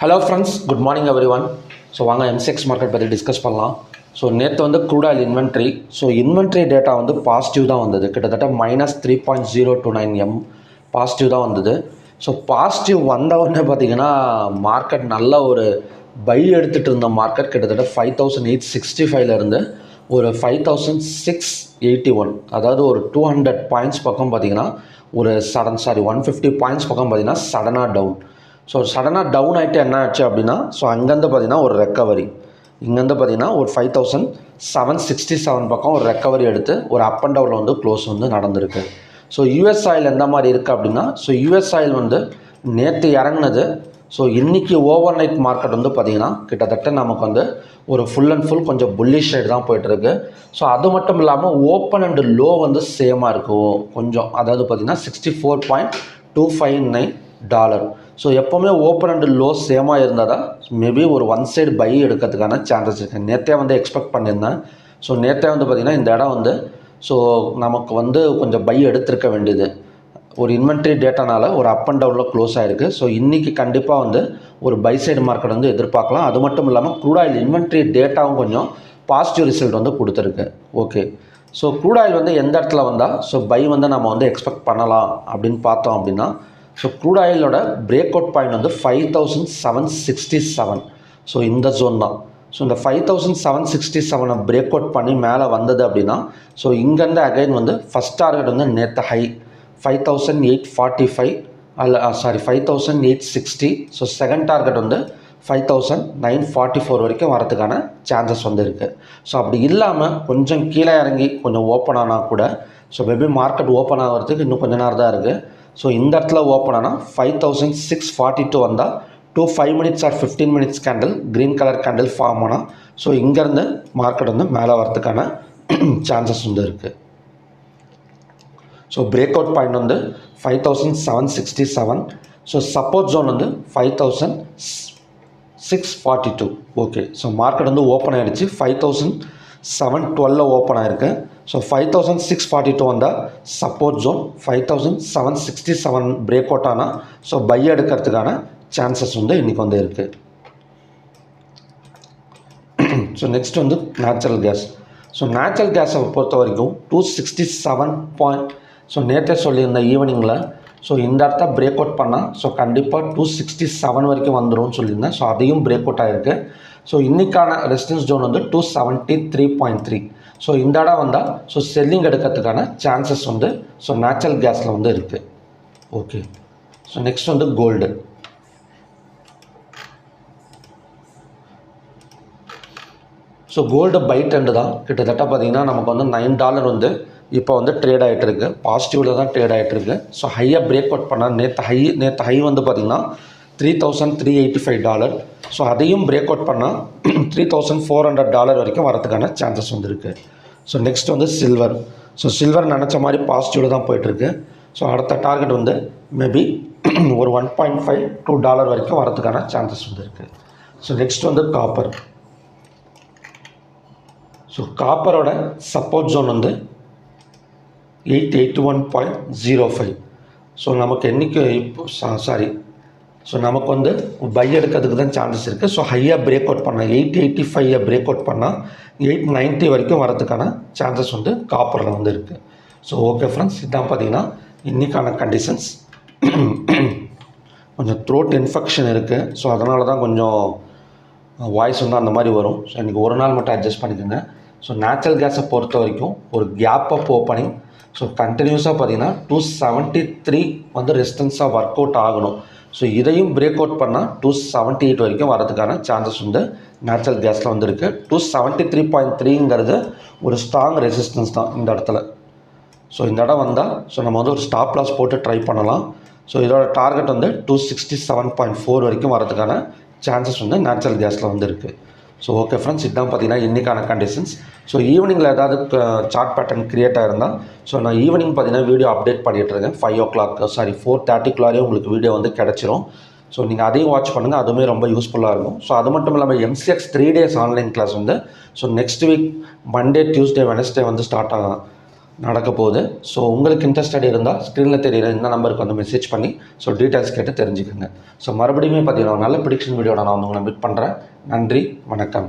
Hello friends good morning every one so வாங்க MCX market பற்றி discuss பண்ணலாம். So நேற்று வந்து crude oil inventory so inventory data வந்து பாசிட்டிவ் தான் வந்தது. கிட்டத்தட்ட minus three point zero two nine M positive தான் வந்தது. ஸோ பாசிட்டிவ் வந்த உடனே பார்த்தீங்கன்னா மார்க்கெட் நல்ல ஒரு பை எடுத்துகிட்டு இருந்த மார்க்கெட் கிட்டத்தட்ட ஃபைவ் தௌசண்ட் எயிட் சிக்ஸ்டி ஃபைவ்லேருந்து ஒரு five thousand six eighty one அதாவது ஒரு டூ ஹண்ட்ரட் பாயிண்ட்ஸ் பக்கம் பார்த்தீங்கன்னா ஒரு sudden sorry one fifty points பக்கம் பார்த்தீங்கன்னா சடனாக டவுன் ஸோ சடனாக டவுன் ஆகிட்டு என்ன ஆச்சு அப்படின்னா ஸோ அங்கேருந்து பார்த்தீங்கன்னா ஒரு ரெக்கவரி இங்கேருந்து பார்த்தீங்கன்னா ஒரு five thousand seven sixty seven பக்கம் ஒரு ரெக்கவரி எடுத்து ஒரு அப் அண்ட் டவுனில் வந்து க்ளோஸ் வந்து நடந்திருக்கு. ஸோ யூஎஸ் ஆயில் எந்த மாதிரி இருக்குது அப்படின்னா ஸோ யூஎஸ் ஆயில் வந்து நேற்று இறங்குனது. ஸோ இன்றைக்கி ஓவர் நைட் மார்க்கெட் வந்து பார்த்திங்கன்னா கிட்டத்தட்ட நமக்கு வந்து ஒரு ஃபுல் அண்ட் ஃபுல் கொஞ்சம் புல்லிஷ் சைடு தான் போயிட்டுருக்கு. ஸோ அது மட்டும் இல்லாமல் ஓப்பன் அண்டு லோ வந்து சேமாக இருக்கும். கொஞ்சம் அதாவது பார்த்திங்கன்னா sixty four point two five nine dollar so எப்போவுமே ஓப்பன் அண்டு லோ சேமாக இருந்தால் தான் மேபி ஒரு ஒன் சைடு பை எடுக்கிறதுக்கான சான்சஸ் இருக்குது நேற்றே வந்து எக்ஸ்பெக்ட் பண்ணியிருந்தேன். ஸோ நேற்றே வந்து பார்த்திங்கன்னா இந்த இடம் வந்து ஸோ நமக்கு வந்து கொஞ்சம் பை எடுத்திருக்க வேண்டியது. ஒரு இன்வென்ட்ரி டேட்டானால ஒரு அப் அண்ட் டவுனில் க்ளோஸ் ஆகிருக்கு ஸோ இன்றைக்கி கண்டிப்பாக வந்து ஒரு பை சைடு மார்க்கெட் வந்து எதிர்பார்க்கலாம். அது மட்டும் இல்லாமல் க்ரூட் ஆயில் இன்வென்ட்ரி டேட்டாவும் கொஞ்சம் பாசிட்டிவ் ரிசல்ட் வந்து கொடுத்துருக்கு. ஓகே ஸோ க்ரூட் ஆயில் வந்து எந்த இடத்துல வந்தால் ஸோ பை வந்து நம்ம வந்து எக்ஸ்பெக்ட் பண்ணலாம் அப்படின்னு பார்த்தோம் அப்படின்னா ஸோ க்ரூட் ஆயிலோட பிரேக் அவுட் பாயிண்ட் வந்து five thousand seven sixty seven so இந்த ஜோன் தான். ஸோ இந்த ஃபைவ் தௌசண்ட் செவன் சிக்ஸ்டி செவனை பிரேக் அவுட் பண்ணி மேலே வந்தது அப்படின்னா ஸோ இங்கேருந்து அகைன் வந்து ஃபஸ்ட் டார்கெட் வந்து நேற்று high five thousand eight forty five அல்ல sorry five thousand eight sixty so second target வந்து five thousand nine forty four வரைக்கும் வரதுக்கான சான்சஸ் வந்து இருக்குது ஸோ அப்படி இல்லாமல் கொஞ்சம் கீழே இறங்கி கொஞ்சம் ஓப்பன் ஆனால் கூட ஸோ மேபி மார்க்கெட் ஓப்பன் ஆகிறதுக்கு இன்னும் கொஞ்ச நேரம் தான் இருக்குது ஸோ இந்த இடத்துல ஓப்பன் ஆனால் five thousand six forty two வந்தால் two five minutes or fifteen minutes candle green colour candle form ஆனால் ஸோ இங்கேருந்து மார்க்கெட் வந்து மேலே வரதுக்கான சான்சஸ் வந்து இருக்குது ஸோ பிரேக் அவுட் பாயிண்ட் வந்து five thousand seven sixty seven so support zone வந்து five thousand six forty two okay so market வந்து ஓப்பன் ஆகிடுச்சு ஃபைவ் தௌசண்ட் செவன் டுவெல்லில் ஓப்பன் ஆயிருக்கு. So five thousand six forty two வந்தால் support zone five thousand seven sixty seven break out ஆனால் so buy எடுக்கிறதுக்கான chances வந்து இன்றைக்கி வந்து இருக்குது ஸோ நெக்ஸ்ட் வந்து நேச்சுரல் கேஸ் ஸோ நேச்சுரல் கேஸை பொறுத்த வரைக்கும் two sixty seven point so நேற்றே சொல்லியிருந்தேன் ஈவினிங்கில் ஸோ இந்த இடத்த பிரேக் அவுட் பண்ணால் ஸோ கண்டிப்பாக டூ சிக்ஸ்டி செவன் வரைக்கும் வந்துடும் சொல்லியிருந்தேன். ஸோ அதையும் பிரேக் அவுட் ஆகிருக்கு ஸோ இன்றைக்கான ரெசிஸ்டன்ஸ் ஜோன் வந்து two seventy three point three so இந்த இடம் வந்தால் ஸோ செல்லிங் எடுக்கிறதுக்கான சான்சஸ் வந்து ஸோ நேச்சுரல் கேஸில் வந்து இருக்குது ஓகே ஸோ நெக்ஸ்ட் வந்து gold so gold buy trend தான். கிட்டத்தட்ட பார்த்தீங்கன்னா நமக்கு வந்து நைன் டாலர் வந்து இப்போ வந்து ட்ரேட் ஆகிட்டு இருக்கு பாசிட்டிவில் தான் ட்ரேட் ஆகிட்டு இருக்கு ஸோ ஹையாக பிரேக் அவுட் பண்ணால் நேற்று ஹை நேற்று ஹை வந்து பார்த்திங்கன்னா three thousand three eighty five dollar so அதையும் பிரேக் அவுட் பண்ணால் three thousand four hundred dollar வரைக்கும் வரதுக்கான சான்சஸ் வந்துருக்கு. ஸோ நெக்ஸ்ட் வந்து சில்வர் ஸோ சில்வர் நினச்ச மாதிரி பாசிட்டிவில் தான் போயிட்டுருக்கு. ஸோ அடுத்த டார்கெட் வந்து மேபி ஒரு one point five two dollar வரைக்கும் வரதுக்கான சான்சஸ் வந்து இருக்குது ஸோ நெக்ஸ்ட் வந்து காப்பர் ஸோ காப்பரோட சப்போர்ட் ஜோன் வந்து eight eight one point zero five so நமக்கு என்றைக்கு இப்போ சாரி ஸோ நமக்கு வந்து பை எடுக்கிறதுக்கு தான் சான்சஸ் இருக்குது ஸோ ஹையாக பிரேக் அவுட் பண்ணால் எயிட் எயிட்டி ஃபைவை பிரேக் அவுட் பண்ணால் எயிட் நைன்ட்டி வரைக்கும் வரதுக்கான சான்சஸ் வந்து காப்பரில் வந்து இருக்குது ஸோ ஓகே ஃப்ரெண்ட்ஸ் இதான் பார்த்தீங்கன்னா இன்றைக்கான கண்டிஷன்ஸ் கொஞ்சம் த்ரோட் இன்ஃபெக்ஷன் இருக்குது ஸோ அதனால தான் கொஞ்சம் வாய்ஸ் வந்து அந்த மாதிரி வரும். ஸோ இன்றைக்கி ஒரு நாள் மட்டும் அட்ஜஸ்ட் பண்ணிக்கோங்க. ஸோ நேச்சுரல் கேஸை பொறுத்த வரைக்கும் ஒரு கேப் அப் ஓப்பனிங் ஸோ கண்டினியூஸாக பார்த்தீங்கன்னா டூ செவன்ட்டி த்ரீ வந்து ரெசிஸ்டன்ஸாக ஒர்க் அவுட் ஆகணும். ஸோ இதையும் பிரேக் அவுட் பண்ணால் டூ செவன்ட்டி எயிட் வரைக்கும் வரதுக்கான சான்சஸ் வந்து நேச்சுரல் கேஸில் வந்துருக்கு. டூ செவன்ட்டி த்ரீ பாயிண்ட் த்ரீங்கிறது ஒரு ஸ்ட்ராங் ரெசிஸ்டன்ஸ் தான் இந்த இடத்துல. ஸோ இந்த இடம் வந்தால் ஸோ நம்ம வந்து ஒரு ஸ்டாப் லாஸ் போட்டு ட்ரை பண்ணலாம். ஸோ இதோட டார்கெட் வந்து two sixty seven point four வரைக்கும் வரதுக்கான சான்சஸ் வந்து நேச்சுரல் கேஸில் வந்து இருக்குது ஸோ ஓகே ஃப்ரெண்ட்ஸ் இதுதான் பார்த்தீங்கன்னா இன்றைக்கான கண்டிஷன்ஸ் ஸோ ஈவினிங்கில் ஏதாவது சார்ட் பேட்டர்ன் க்ரியேட் ஆயிருந்தால் ஸோ நான் ஈவினிங் பார்த்தீங்கன்னா வீடியோ அப்டேட் பண்ணிகிட்டு இருக்கேன். Five o'clock sorry four தேர்ட்டிக்குள்ளாரே உங்களுக்கு வீடியோ வந்து கிடச்சிரும். ஸோ நீங்கள் அதையும் வாட்ச் பண்ணுங்கள் அதுவுமே ரொம்ப யூஸ்ஃபுல்லாக இருக்கும். ஸோ அது மட்டும் இல்லாமல் MCX three days online class வந்து so next week Monday Tuesday Wednesday வந்து ஸ்டார்ட் ஆகும் நடக்க போகுது ஸோ உங்களுக்கு இன்ட்ரெஸ்டட் இருந்தால் ஸ்க்ரீனில் தெரியுற இந்த நம்பருக்கு வந்து மெசேஜ் பண்ணி ஸோ டீட்டெயில்ஸ் கேட்டு தெரிஞ்சுக்கோங்க. ஸோ மறுபடியும் பார்த்தீங்கன்னா நல்ல ப்ரிடிக்ஷன் வீடியோட நான் வந்து உங்களை மீட் பண்ணுறேன் நன்றி வணக்கம்.